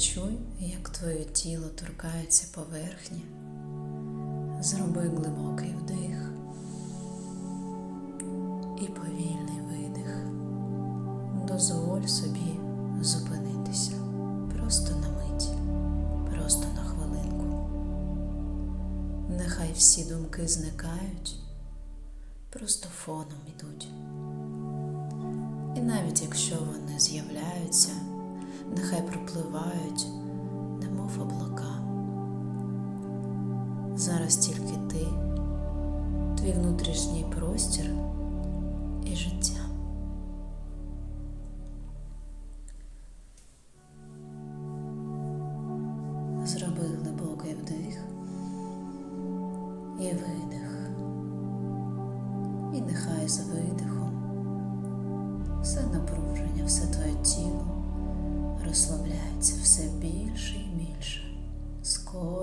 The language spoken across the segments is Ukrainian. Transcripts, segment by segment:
Відчуй, як твоє тіло торкається поверхні. Зроби глибокий вдих і повільний видих. Дозволь собі зупинитися просто на мить, просто на хвилинку. Нехай всі думки зникають, просто фоном ідуть. І навіть якщо вони з'являються, нехай пропливають, немов облака. Зараз тільки ти, твій внутрішній простір і життя.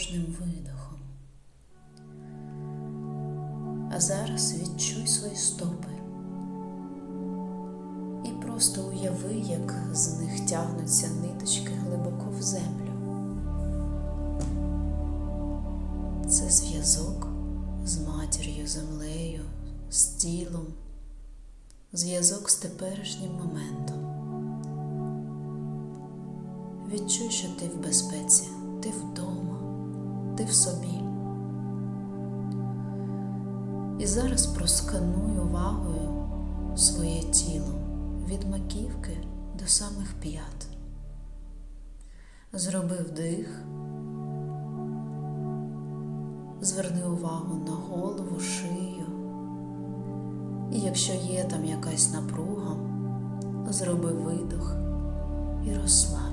Кожним видихом. А зараз відчуй свої стопи і просто уяви, як з них тягнуться ниточки глибоко в землю. Це зв'язок з матір'ю, землею, з тілом, зв'язок з теперішнім моментом. Відчуй, що ти в безпеці, ти вдома, ти в собі. І зараз проскануй увагою своє тіло від маківки до самих п'ят. Зроби вдих, зверни увагу на голову, шию. І якщо є там якась напруга, зроби видох і розслаб.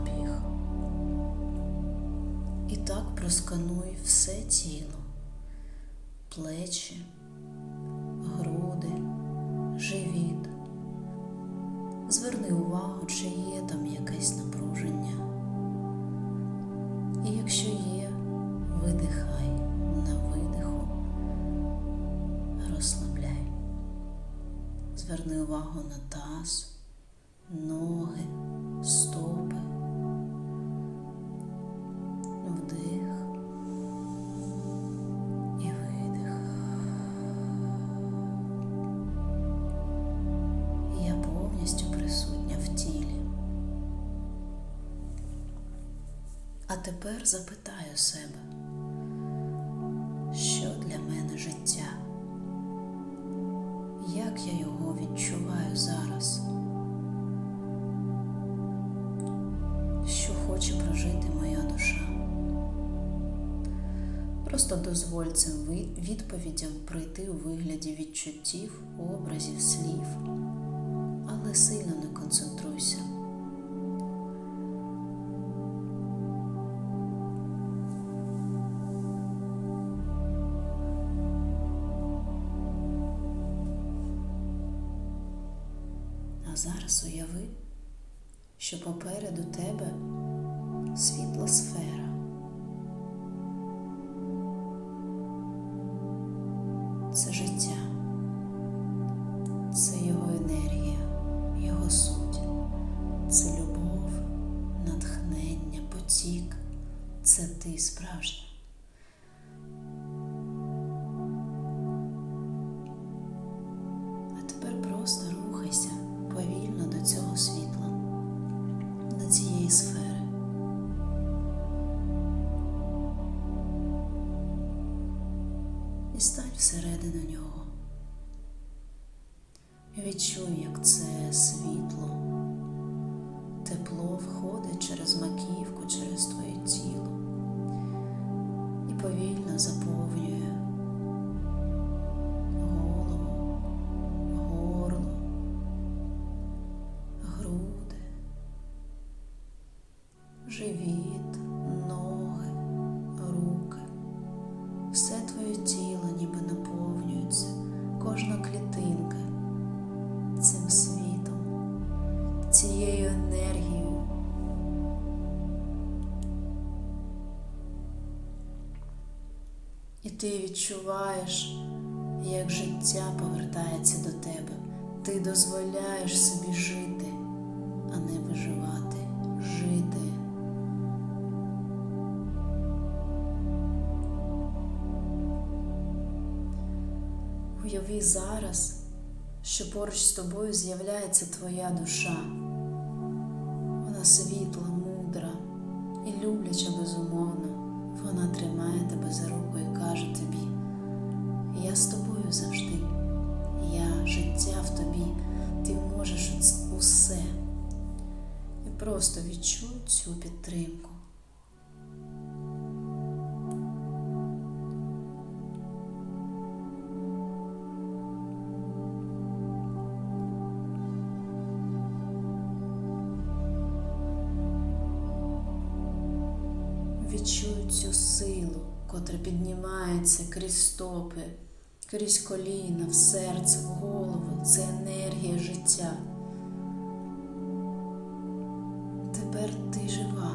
І так проскануй все тіло, плечі, груди, живіт. Зверни увагу, чи є там якесь напруження. І якщо є, видихай на видиху, розслабляй. Зверни увагу на таз, ноги, стопи. А тепер запитаю себе, що для мене життя? Як я його відчуваю зараз? Що хоче прожити моя душа? Просто дозволь цим відповідям прийти у вигляді відчуттів, образів, слів, але сильно не концентруйся. Зараз уяви, що попереду тебе світла сфера. Всередину нього. Відчуй, як це світло, тепло входить через маківку, через твоє тіло і повільно заповнює голову, горло, груди, живіт, цим світом, цією енергією. І ти відчуваєш, як життя повертається до тебе. Ти дозволяєш собі жити, а не виживати, жити. Уяви зараз що поруч з тобою з'являється твоя душа. Вона світла, мудра і любляча безумовно. Вона тримає тебе за руку і каже тобі: Я з тобою завжди, я життя в тобі, ти можеш усе. І просто відчуй цю підтримку. Відчуй цю силу, котра піднімається крізь стопи, крізь коліна, в серце, в голову. Це енергія життя. Тепер ти жива.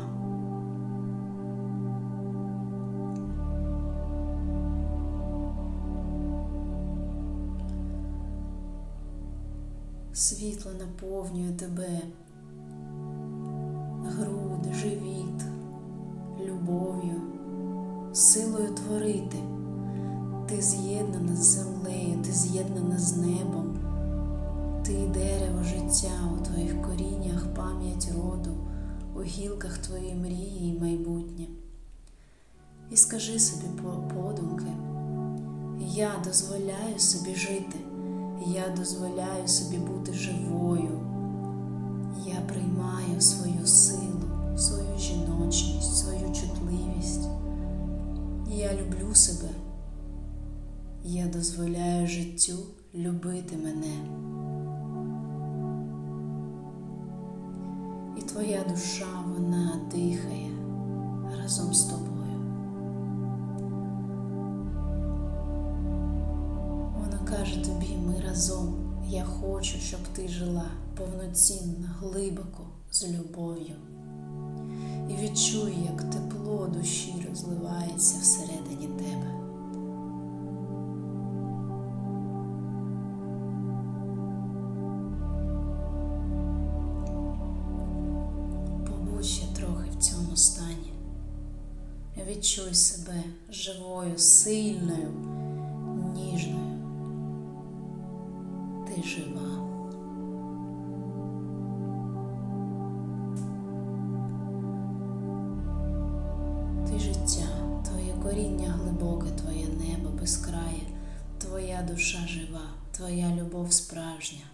Світло наповнює тебе, силою. Ти з'єднана з землею, ти з'єднана з небом. Ти дерево життя у твоїх коріннях, пам'ять роду, у гілках твоєї мрії і майбутнє. І скажи собі подумки, я дозволяю собі жити, я дозволяю собі бути живою. Я приймаю свою силу, свою жіночність, свою чутливість. Я люблю себе. Я дозволяю життю любити мене. І твоя душа, вона дихає разом з тобою. Вона каже тобі, ми разом. Я хочу, щоб ти жила повноцінно, глибоко, з любов'ю. І відчуй, як тепло душі розливається всередині тебе. Побудь ще трохи в цьому стані. Відчуй себе живою, сильною, ніжною. Ти жива. Небо безкрає, твоя душа жива, твоя любов справжня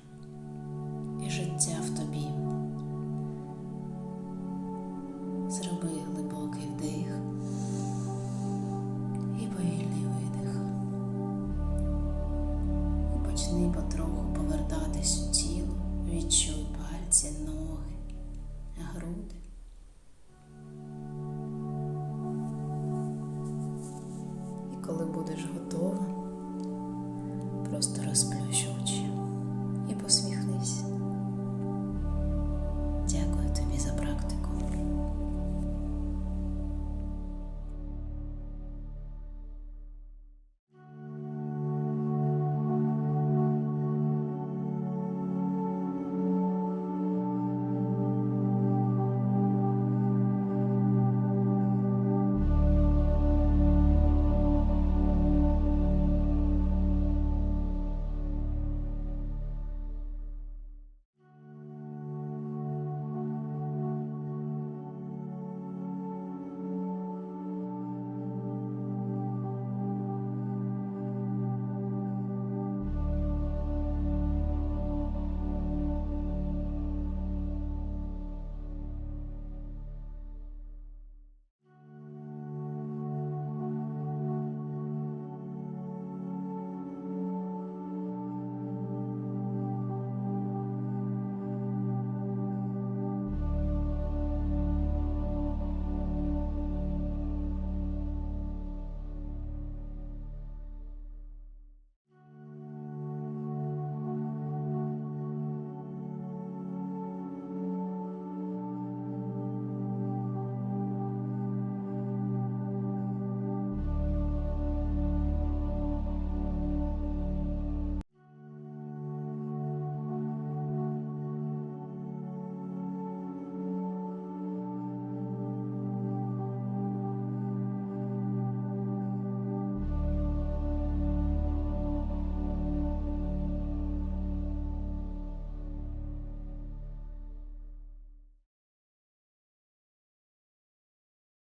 коли будеш готова, просто розплющ очі.